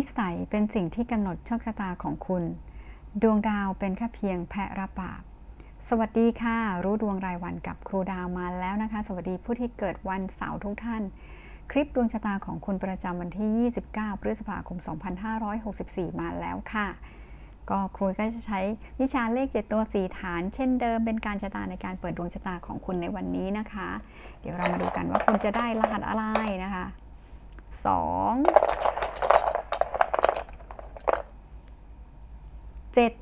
นิสัยเป็นสิ่งที่กำหนดโชคชะตาของคุณ ดวงดาวเป็นแค่เพียงแพะรับบาปสวัสดีค่ะ รู้ดวงรายวันกับครูดาวมาแล้วนะคะ สวัสดีผู้ที่เกิดวันเสาร์ทุกท่าน คลิปดวงชะตาของคุณประจำวันที่ 29 พฤษภาคม 2564 มาแล้วค่ะ ก็ครูก็จะใช้วิชาเลข 7 ตัว 4 ฐาน เช่นเดิมเป็นการชะตาในการเปิดดวงชะตาของคุณในวันนี้นะคะ เดี๋ยวเรามาดูกันว่าคุณจะได้รหัสอะไรนะคะ 2 เจ็ด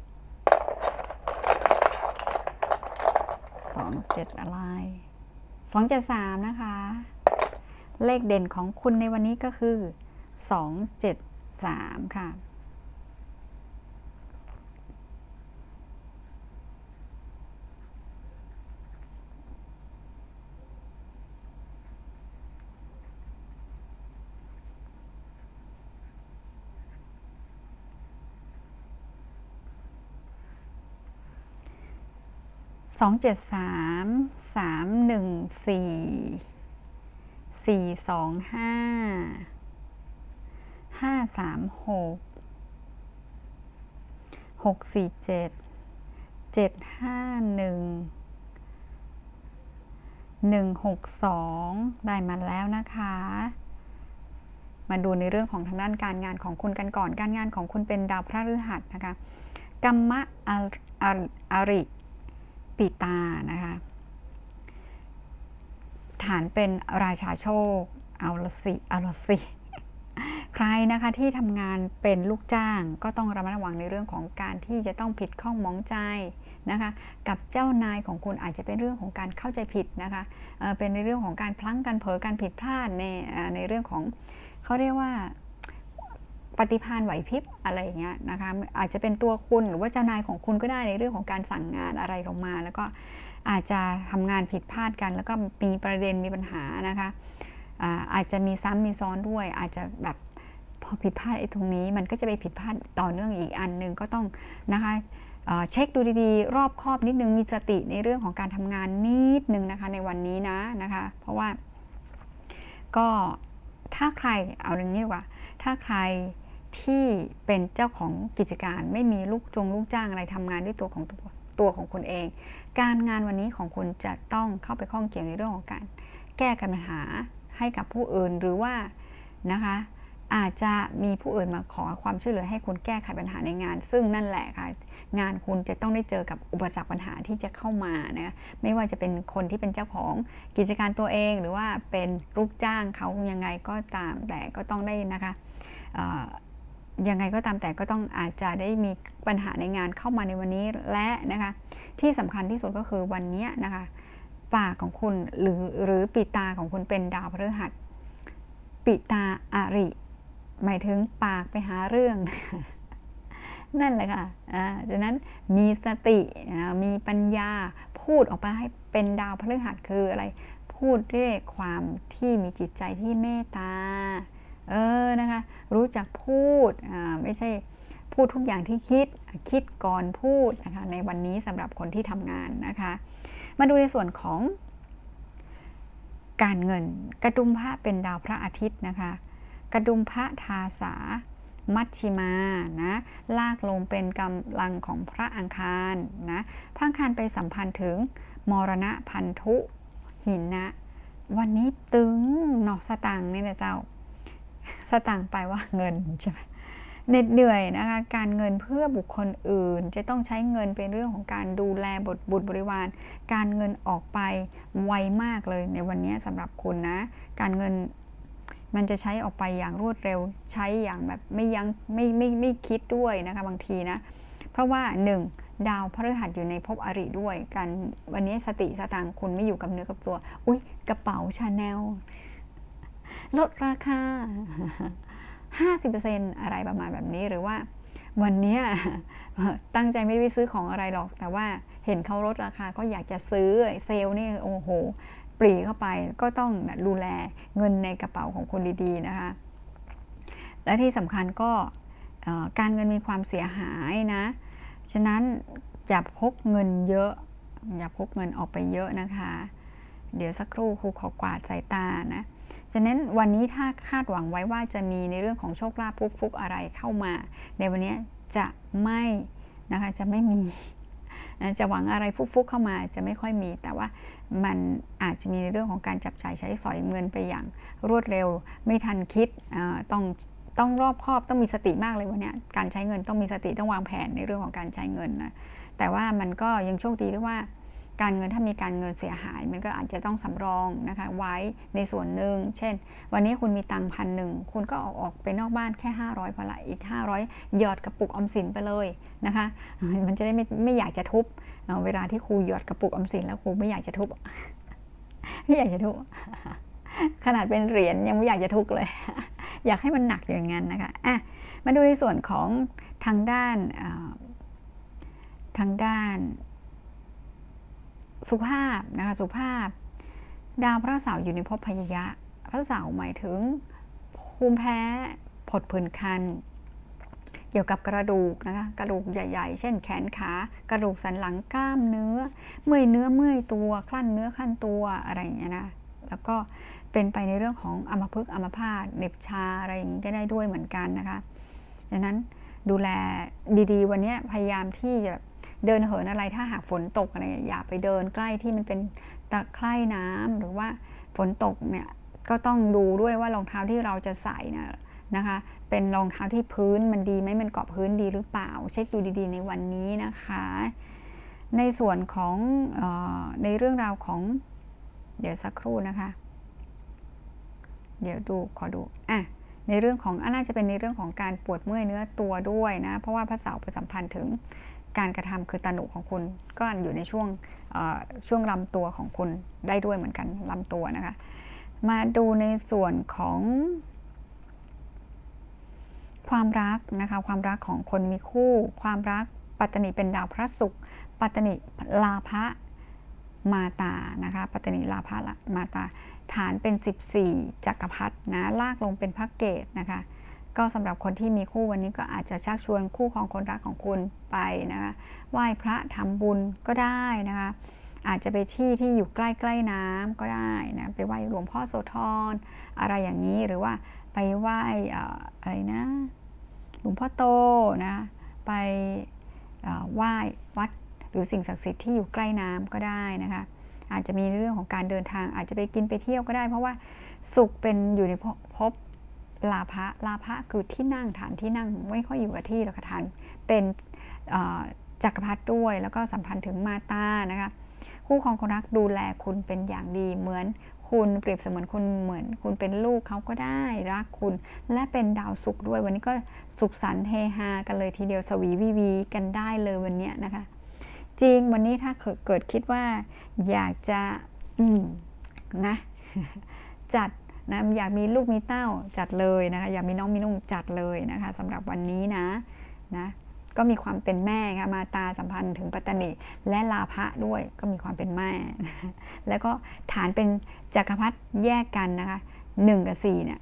สองเจ็ดอะไรสองเจ็ดสามนะคะ เลขเด่นของคุณในวันนี้ก็คือสองเจ็ดสามค่ะ สองเจ็ดสามสามหนึ่งสี่สี่สองห้าห้าสามหกหกสี่เจ็ดเจ็ดห้าหนึ่งหนึ่งหกสองได้มาแล้วนะคะ มาดูในเรื่องของทางด้านการงานของคุณกันก่อน การงานของคุณเป็นดาวพระฤหัสนะคะกัมมะอออาริ ปิตานะคะฐานเป็นราชาโชค เอาละสิเอาละสิ ใครนะคะที่ทำงานเป็นลูกจ้างก็ต้องระมัดระวังในเรื่องของการที่จะต้องผิดข้องมองใจนะคะกับเจ้านายของคุณอาจจะเป็นเรื่องของการเข้าใจผิดนะคะเเป็นในเรื่องของการพลั้งกันเผลอการผิดพลาดในในเรื่องของเขาเรียกว่า ปฏิพานไหวพริบอะไรอย่างเงี้ยนะคะอาจจะเป็นตัวคุณหรือว่าเจ้านายของคุณก็ได้ในเรื่องของการสั่งงานอะไรลงมา แล้วก็อาจจะทำงานผิดพลาดกัน แล้วก็มีประเด็นมีปัญหานะคะอาอาจจะมีซ้ำมีซ้อนด้วย อาจจะแบบพอผิดพลาดไอ้ตรงนี้ มันก็จะไปผิดพลาดต่อเนื่องอีกอันหนึ่งก็ต้องนะคะเช็คดูดีๆ รอบคอบนิดนึงมีสติในเรื่องของการทำงานนิดนึงนะคะในวันนี้นะนะคะ เพราะว่าก็ถ้าใครเอาอย่างนี้ดีกว่า ถ้าใคร ที่เป็นเจ้าของกิจการ ไม่มีลูกจงลูกจ้างอะไรทำงานด้วยตัวของตัวตัวของคุณเอง การงานวันนี้ของคุณจะต้องเข้าไปข้องเกี่ยวในเรื่องของการ แก้ปัญหาให้กับผู้อื่นหรือว่านะคะอาจจะมีผู้อื่นมาขอความช่วยเหลือให้คุณแก้ไขปัญหาในงาน ซึ่งนั่นแหละค่ะงานคุณจะต้องได้เจอกับอุปสรรคปัญหาที่จะเข้ามานะไม่ว่าจะเป็นคนที่เป็นเจ้าของกิจการตัวเอง หรือว่าเป็นลูกจ้างเขายังไงก็ตามแต่ก็ต้องได้นะคะ ยังไงก็ตามแต่ก็ต้องอาจจะได้มีปัญหาในงานเข้ามาในวันนี้และนะคะที่สำคัญที่สุดก็คือวันนี้นะคะปากของคุณหรือหรือปีตาของคุณเป็นดาวพฤหัสปีตาอาริ หมายถึงปากไปหาเรื่อง นั่นแหละค่ะอ่าดังนั้นมีสติมีปัญญาพูดออกมาให้เป็นดาวพฤหัสคืออะไร พูดด้วยความที่มีจิตใจที่เมตตา เออนะคะ รู้จักพูดไม่ใช่พูดทุกอย่างที่คิดคิดก่อนพูดนะคะในวันนี้สำหรับคนที่ทำงานนะคะ มาดูในส่วนของการเงินกระดุมพระเป็นดาวพระอาทิตย์นะคะ กระดุมพระทาสา มัชชิมานะลากลงเป็นกำลังของพระอังคารนะพระอังคารไปสัมพันธ์ถึงมรณะพันธุหินนะ วันนี้ตึงหนอกสตังนี่นะเจ้า สตางค์ไปว่าเงินใช่ไหมเหน็ดเหนื่อยนะคะการเงินเพื่อบุคคลอื่น จะต้องใช้เงินเป็นเรื่องของการดูแลบทบุตรบริวาร การเงินออกไปไวมากเลยในวันนี้สำหรับคุณนะ การเงินมันจะใช้ออกไปอย่างรวดเร็วใช้อย่างแบบไม่ยั้งไม่ไม่ไม่คิดด้วยนะคะบางทีนะ เพราะว่าหนึ่งดาวพฤหัสอยู่ในภพอริด้วย การวันนี้สติสตางคุณไม่อยู่กับเนื้อกับตัว อุ้ยกระเป๋าชาแนล ลดราคา 50%อะไรประมาณแบบนี้หรือว่าวันนี้ตั้งใจไม่ได้ไปซื้อของอะไรหรอก แต่ว่าเห็นเขาลดราคาก็อยากจะซื้อเซลล์นี่โอ้โห ปรีเข้าไปก็ต้องดูแลเงินในกระเป๋าของคนดีๆนะคะ และที่สำคัญก็การเงินมีความเสียหายนะ ฉะนั้นอย่าพกเงินเยอะ อย่าพกเงินออกไปเยอะนะคะ เดี๋ยวสักครู่ครูขอกวาดสายตานะ ฉะนั้นวันนี้ถ้าคาดหวังไว้ว่าจะมีในเรื่องของโชคลาภฟุกๆอะไรเข้ามา ในวันนี้จะไม่นะคะจะไม่มีจะหวังอะไรฟุกๆเข้ามาจะไม่ค่อยมี แต่ว่ามันอาจจะมีในเรื่องของการจับจ่ายใช้สอยเงินไปอย่างรวดเร็ว ไม่ทันคิดต้องต้องรอบคอบต้องมีสติมากเลยวันนี้การใช้เงินต้องมีสติต้องวางแผนในเรื่องของการใช้เงินนะแต่ว่ามันก็ยังโชคดีด้วยว่า การเงินถ้ามีการเงินเสียหาย มันก็อาจจะต้องสำรองนะคะไว้ในส่วนหนึ่ง เช่น วันนี้คุณมีตังพันหนึ่งคุณก็ออกออกไปนอกบ้านแค่ 500พอละอีก 500 หยอดกระปุกออมสินไปเลยนะคะ มันจะได้ไม่ไม่อยากจะทุบเวลาที่ครูหยอดกระปุกออมสินแล้วครูไม่อยากจะทุบไม่อยากจะทุบขนาดเป็นเหรียญยังไม่อยากจะทุบเลย อยากให้มันหนักอย่างนั้นนะคะอะมาดูในส่วนของทางด้านทางด้าน สุภาพนะคะสุภาพ ดาวพระเสาร์อยู่ในภพพยยะ พระเสาร์หมายถึงภูมิแพ้ผดผื่นคัน เกี่ยวกับกระดูกนะคะกระดูกใหญ่ ๆ เช่นแขนขากระดูกสันหลังกล้ามเนื้อ เมื่อยเนื้อเมื่อยตัวคลั่นเนื้อคลั่นตัวอะไรอย่างเงี้ยนะแล้วก็เป็นไปในเรื่องของอัมพฤกษ์อัมพาตเน็บชาอะไรอย่างนี้ก็ได้ด้วยเหมือนกันนะคะดังนั้นดูแลดีๆ วันนี้พยายามที่จะ เดินเหินอะไรถ้าหากฝนตกอะไรอย่าไปเดินใกล้ที่มันเป็นตะไคร่น้ำหรือว่าฝนตกเนี่ยก็ต้องดูด้วยว่ารองเท้าที่เราจะใส่นะนะคะ เป็นรองเท้าที่พื้นมันดีไหมมันเกาะพื้นดีหรือเปล่า เช็คดูดีๆ ในวันนี้นะคะ ในส่วนของออในเรื่องราวของ เดี๋ยวสักครู่นะคะ เดี๋ยวดูขอดูอะในเรื่องของน่าจะเป็นในเรื่องของการปวดเมื่อยเนื้อตัวด้วยนะ เพราะว่าพระเสาร์ปสัมพันธ์ถึง การกระทำคือตนุของคุณก็อยู่ในช่วงช่วงลำตัวของคุณได้ด้วยเหมือนกันลำตัวนะคะ มาดูในส่วนของความรักนะคะความรักของคนมีคู่ ความรักปัตตนิเป็นดาวพระศุกร์ปัตตนิลาภะมาตานะคะปัตตนิลาภะมาตา ฐานเป็น 14จักรพรรดินะลากลงเป็นพระเกตนะคะ ก็สำหรับคนที่มีคู่วันนี้ก็อาจจะชักชวนคู่ของคนรักของคุณไปนะคะไหว้พระทำบุญก็ได้นะคะอาจจะไปที่ที่อยู่ใกล้ๆน้ำก็ได้นะไปไหว้หลวงพ่อโสธรอะไรอย่างนี้หรือว่าไปไหว้อะไรนะหลวงพ่อโตนะไปไหว้วัดหรือสิ่งศักดิ์สิทธิ์ที่อยู่ใกล้น้ำก็ได้นะคะอาจจะมีเรื่องของการเดินทางอาจจะไปกินไปเที่ยวก็ได้ เพราะว่าสุขเป็นอยู่ในภพ ลาภะลาภะคือที่นั่งฐานที่นั่งไม่ค่อยอยู่กับที่หรอกฐานเป็นจักรพรรดิด้วย แล้วก็สัมพันธ์ถึงมาตานะคะคู่ครองคนรักดูแลคุณเป็นอย่างดีเหมือนคุณเปรียบเสมือนคุณเหมือน คุณเป็นลูกเขาก็ได้รักคุณ และเป็นดาวสุขด้วย วันนี้ก็สุขสันต์เฮฮากันเลยทีเดียวสวีวีวีกันได้เลยวันนี้นะคะ จริงวันนี้ถ้าเกิดคิดว่าอยากจะ อืมนะ จัด นะอยากมีลูกมีเต้าจัดเลยนะคะอยากมีน้องมีนุ่งจัดเลยนะคะสำหรับวันนี้นะนะก็มีความเป็นแม่ค่ะมาตาสัมพันธ์ถึงปัตตนีและลาภะด้วยก็มีความเป็นแม่ แล้วก็ฐานเป็นจักรพรรดิแยกกันนะคะหนึ่งกับสี่เนี่ย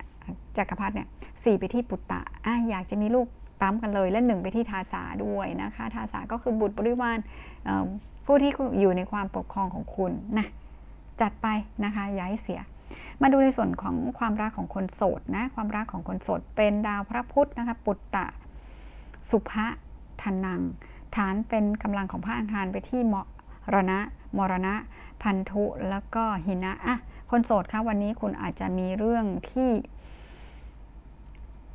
จักรพรรดิเนี่ยสี่ไปที่ปุตตะอะอยากจะมีลูกตั้มกันเลย และหนึ่งไปที่ทาสาด้วยนะคะทาสาก็คือบุตรบริวารผู้ที่อยู่ในความปกครองของคุณนะจัดไปนะคะอย่าให้เสีย มาดูในส่วนของความรักของคนโสดนะ ความรักของคนโสดเป็นดาวพระพุธนะคะ ปุตตะ สุภะทนัง ฐานเป็นกำลังของพระอังคารไปที่มรณะ มรณะ พันธุ แล้วก็หินะอะคนโสดคะวันนี้คุณอาจจะมีเรื่องที่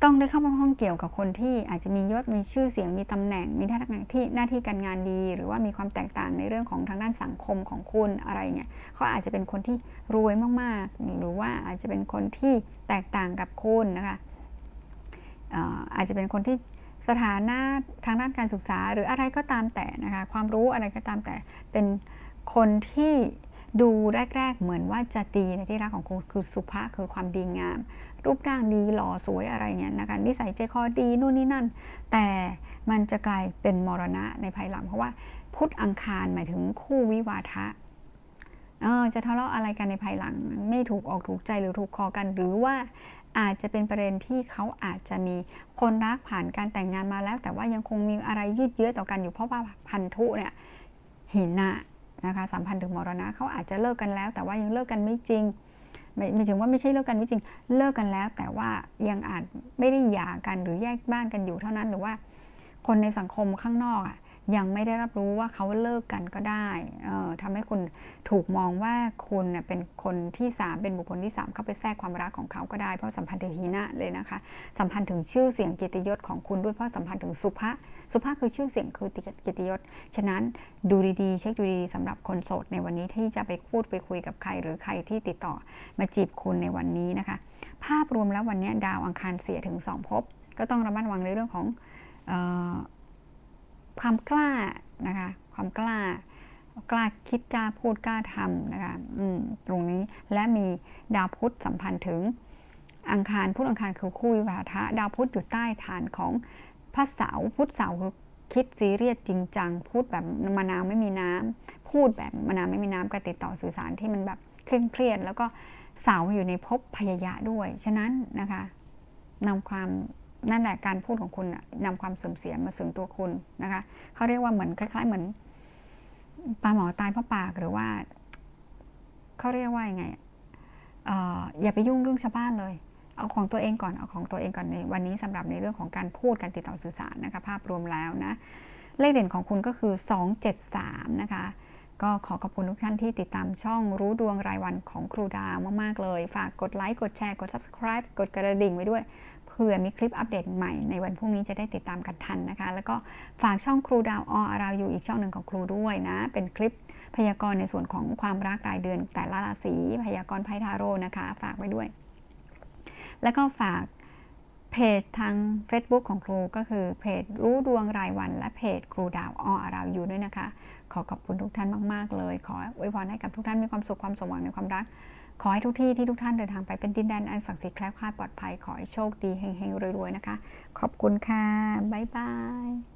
ต้องได้เข้ามาห้องเกี่ยวกับคนที่อาจจะมียศมีชื่อเสียงมีตำแหน่ง มีหน้าที่หน้าที่การงานดี หรือว่ามีความแตกต่างในเรื่องของทางด้านสังคมของคุณอะไรเงี้ยเขาอาจจะเป็นคนที่รวยมากๆ หรือว่าอาจจะเป็นคนที่แตกต่างกับคุณนะคะอาจจะเป็นคนที่สถานะทางด้านการศึกษา หรืออะไรก็ตามแต่นะคะความรู้อะไรก็ตามแต่เป็นคนที่ ดูแรก ๆ เหมือนว่าจะดีในที่รักของคุณคือสุภาพคือความดีงาม รูปร่างดีหล่อสวยอะไรเงี้ยนะคะนิสัยใจคอดีนู่นนี่นั่น แต่มันจะกลายเป็นมรณะในภายหลัง เพราะว่าพุธอังคารหมายถึงคู่วิวาทะเออจะทะเลาะอะไรกันในภายหลัง ไม่ถูกออกถูกใจหรือถูกคอกันหรือว่าอาจจะเป็นประเด็นที่เขาอาจจะมีคนรักผ่านการแต่งงานมาแล้ว แต่ว่ายังคงมีอะไรยืดเยื้อต่อกันอยู่เพราะว่าพันธุเนี่ยหินะ นะคะสัมพันธ์ถึงมรณะเขาอาจจะเลิกกันแล้ว แต่ว่ายังเลิกกันไม่จริงไม่ไม่ถึงว่าไม่ใช่เลิกกันไม่จริง เลิกกันแล้ว แต่ว่ายังอาจไม่ได้หย่ากันหรือแยกบ้านกันอยู่เท่านั้นหรือว่า คนในสังคมข้างนอกอะยังไม่ได้รับรู้ว่าเขาเลิกกันก็ได้เออทำให้คุณถูกมองว่าคุณเป็นคนที่สามเป็นบุคคลที่สามเข้าไปแทรกความรักของเขาก็ได้เพราะสัมพันธ์ถึงฮีนะเลยนะคะ สัมพันธ์ถึงชื่อเสียงเกียรติยศของคุณด้วยเพราะสัมพันธ์ถึงสุภาพ สุภาพคือชื่อเสียงคือเกียรติยศ ฉะนั้นดูดีๆ เช็คดูดีๆสำหรับคนโสดในวันนี้ที่จะไปพูดไปคุยกับใคร หรือใครที่ติดต่อมาจีบคุณในวันนี้นะคะ ภาพรวมแล้ววันนี้ดาวอังคารเสียถึงสองภพ ก็ต้องระมัดระวังในเรื่องของออความกล้านะคะความกล้ากล้าคิดกล้าพูดกล้าทำนะคะตรงนี้และมีดาวพุธสัมพันธ์ถึงอังคารพุธอังคารคือคู่วิวาทะ ดาวพุธอยู่ใต้ฐานของ พระเสาพุธเสาร์คือคิดซีเรียสจริงจัง พูดแบบมะนาวไม่มีน้ำพูดแบบมะนาวไม่มีน้ำการติดต่อสื่อสารที่มันแบบเคร่งเครียด แล้วก็เสาอยู่ในภพพยายะด้วย ฉะนั้นนะคะนำความนั่นแหละการพูดของคุณน่ะนำความเสื่อมเสียมาถึงตัวคุณนะคะเขาเรียกว่าเหมือนคล้าย ๆ เหมือนปลาหมอตายเพราะปากหรือว่าเขาเรียกว่ายังไงอออย่าไปยุ่งเรื่องชาวบ้านเลย เอาของตัวเองก่อนเอาของตัวเองก่อนในวันนี้สำหรับในเรื่องของการพูดการติดต่อสื่อสารนะคะ ภาพรวมแล้วนะเลขเด่นของคุณก็คือ 273 นะคะ ก็ขอขอบคุณทุกท่านที่ติดตามช่องรู้ดวงรายวันของครูดาวมากๆเลย ฝากกดไลค์กดแชร์กด subscribe กดกระดิ่งไว้ด้วยเผื่อมีคลิปอัปเดตใหม่ในวันพรุ่งนี้จะได้ติดตามกันทันนะคะ แล้วก็ฝากช่องครูดาวออาราวอยู่อีกช่องหนึ่งของครูด้วยนะ เป็นคลิปพยากรณ์ในส่วนของความรักรายเดือนแต่ละราศีพยากรณ์ไพ่ทาโร่นะคะ ฝากไว้ด้วย แล้วก็ฝากเพจทาง Facebook ของครูก็คือเพจรู้ดวงรายวัน และเพจครูดาวออาราวอยู่ด้วยนะคะ ขอขอบคุณทุกท่านมาก ๆ เลย ขออวยพรให้กับทุกท่านมีความสุขความสมหวังในความรัก ขอให้ทุกที่ที่ทุกท่านเดินทางไปเป็นดินแดนอันศักดิ์สิทธิ์แคล้วคลาดปลอดภัย ขอให้โชคดีเฮงๆรวยๆนะคะ ขอบคุณค่ะ บ๊ายบาย